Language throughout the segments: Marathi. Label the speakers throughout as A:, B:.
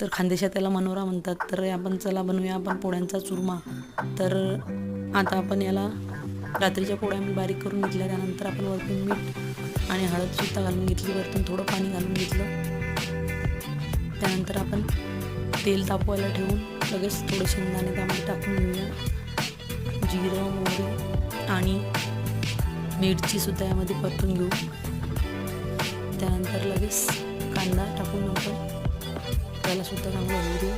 A: तर खानदेशात त्याला मनोरा म्हणतात. तर आपण चला बनवूया आपण पोळ्यांचा चुरमा. तर आता आपण याला रात्रीच्या पोळ्या मी बारीक करून घेतल्या. त्यानंतर आपण वरतून मीठ आणि हळदसुद्धा घालून घेतली. वरतून थोडं पाणी घालून घेतलं. त्यानंतर आपण तेल तापवायला ठेवून लगेच थोडे शेंगदाणे त्यामध्ये टाकून घेऊया. जिरं मोहरी आणि मिरचीसुद्धा यामध्ये परतून घेऊ. त्यानंतर लगेच कांदा टाकून नंतर सुद्धा चांगलं होऊ देऊ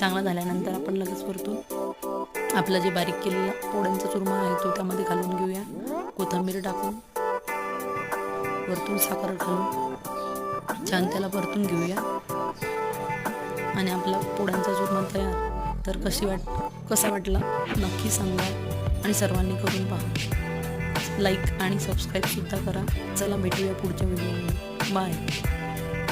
A: चांगला झाल्यानंतर आपण लगेच परतून आपलं जे बारीक केलेला पोळ्यांचा चुरमा आहे तो त्यामध्ये घालून घेऊया. कोथिंबीर टाकून वरतून साखर घालून छान त्याला परतून घेऊया. आणि आपला पोळ्यांचा चुरमा तयार. तर कशी वाट कसा वाटला नक्की सांगा आणि सर्वांनी करून पहा. लाईक आणि सबस्क्राईबसुद्धा करा. चला भेटूया पुढच्या व्हिडिओमध्ये. बाय.